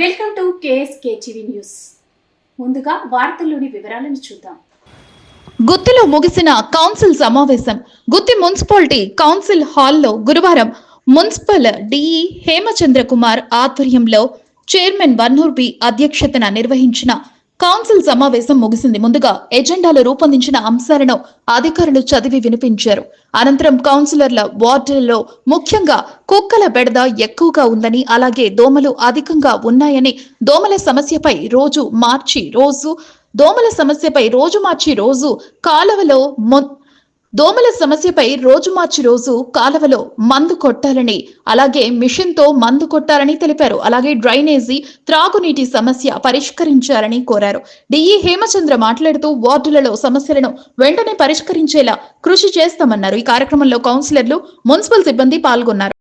Welcome to KSK TV news. ముందుగా వార్తల్లోని వివరాలను చూద్దాం. గుత్తిలో ముగిసిన కౌన్సిల్ సమావేశం. గుత్తి మున్సిపాలిటీ కౌన్సిల్ హాల్లో గురువారం మున్సిపల్ డిఈ హేమచంద్ర కుమార్ ఆధ్వర్యంలో చైర్మన్ బన్నూర్ బి అధ్యక్షతన నిర్వహించిన కౌన్సిల్ సమావేశం ముగిసింది. ముందుగా ఎజెండాలో రూపొందించిన అంశాలను అధికారులు చదివి వినిపించారు. అనంతరం కౌన్సిలర్ల వార్డులలో ముఖ్యంగా కుక్కల బెడద ఎక్కువగా ఉందని అలాగే దోమలు అధికంగా ఉన్నాయని దోమల సమస్యపై రోజు మార్చి రోజు దోమల సమస్యపై రోజు మార్చి రోజు కాలువలో మొ- దోమల సమస్యపై రోజు మార్చి రోజు కాలువలో మందు కొట్టాలని అలాగే మిషన్తో మందు కొట్టాలని తెలిపారు. అలాగే డ్రైనేజీ త్రాగునీటి సమస్య పరిష్కరించాలని కోరారు. డిఈ హేమచంద్ర మాట్లాడుతూ వార్డులలో సమస్యలను వెంటనే పరిష్కరించేలా కృషి చేస్తామన్నారు. ఈ కార్యక్రమంలో కౌన్సిలర్లు మున్సిపల్ సిబ్బంది పాల్గొన్నారు.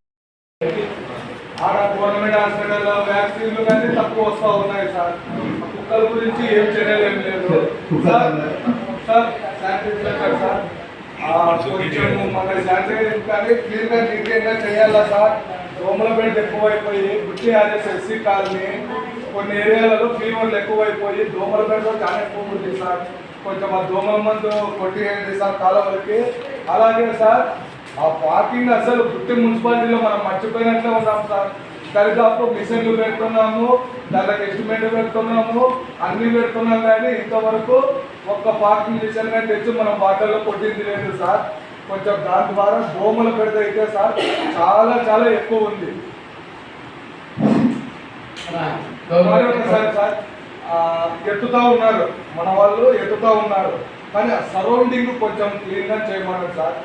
ఆడ కుక్కల గురించి ఏం చర్యలు కొంచెం మన శానిటైజర్ కానీ నీట్గా చేయాలా సార్? దోమల బెడ్ ఎక్కువైపోయి గుట్టి ఆర్ఎస్ ఎస్సీ కాలనీ కొన్ని ఏరియాలలో ఫీవర్లు ఎక్కువైపోయి దోమల బెడ్ చాలా ఎక్కువ ఉంది సార్. కొంచెం ఆ దోమల మందు కొట్టియండి సార్? కాలువలకి. అలాగే సార్ ఆ పార్కింగ్ అసలు గుట్టి మున్సిపాలిటీలో మనం మర్చిపోయినట్లే ఉన్నాం సార్. దరిదాపు మిషన్లు పెడుతున్నాము దానికి ఎస్టిమేట్ పెడుతున్నాము అన్ని పెడుతున్నాం కానీ ఇంతవరకు ఒక్క పార్కింగ్ మిషన్ కానీ తెచ్చి మనం వాటర్లో కొట్టింది లేదు సార్. కొంచెం దాని ద్వారా దోమల పెడితే అయితే సార్ చాలా చాలా ఎక్కువ ఉంది. సార్ ఎత్తుతా ఉన్నారు. మన వాళ్ళు ఎత్తుతా ఉన్నారు. కానీ సరౌండింగ్ కొంచెం క్లీన్గా చేయమన్నారు సార్.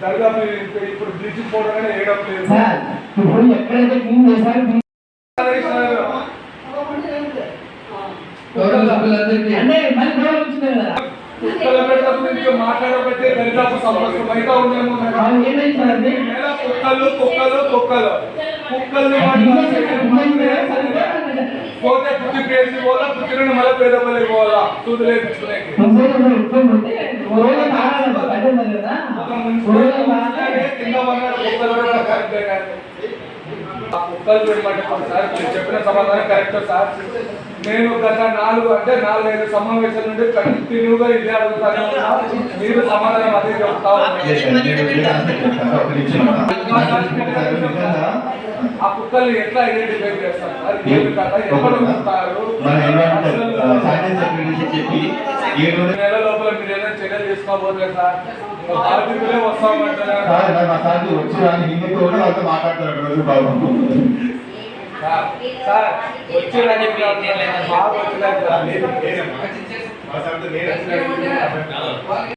దరిదాపు ఇప్పుడు- ఇప్పుడు బ్లీచింగ్ పౌడర్ అనేది వేయడం లేదు సార్ ఇప్పుడు ఎక్కడైతే క్లీన్ చేశారో మీ- అదే సార్. గౌరవ సభ్యులందరికీ అంటే మళ్ళీ గౌరవం వచ్చింది కదా కుక్కల పెట్ట గురించి మాట్లాడబట్టే దరిదాపు సమస్య బయట ఉందేమో నాకు. వాళ్ళు ఏమైందంటే నేల కుక్కలు కుక్కలు కుక్కలు కుక్కల్ని క్లీన్ వాటి చేశారు, క్లీన్ చేశారు, సరిగ్గా పోతే పుట్టి పేసి పోవాలా పుట్టిన మళ్ళీ పేదపల్లి పోవాలా సూదులేపించుకునేకి ఇంకోటి కుక్కలు కుక్కలు చూడమంటే సార్ మీరు చెప్పిన సమాధానం కరెక్ట్ సార్ నేను గత నాలుగు అంటే నాలుగైదు సమావేశాల నుండి కంటిన్యూగా ఇదే అడుగుతానే మీరు సమాధానం అదే చెప్తా ఉన్నారు ఆ కుక్కల్ని ఎట్లా ఐడెంటిఫై చేస్తారు సార్ ఏమి కదా ఎక్కడ ఉంటారు ఈ నెల లోపల మీరు ఏదైనా చర్యలు తీసుకోబోతే సార్? కార్మికులే వస్తామంటారా? సార్ సార్ వచ్చేదని బాగా వచ్చినారు సార్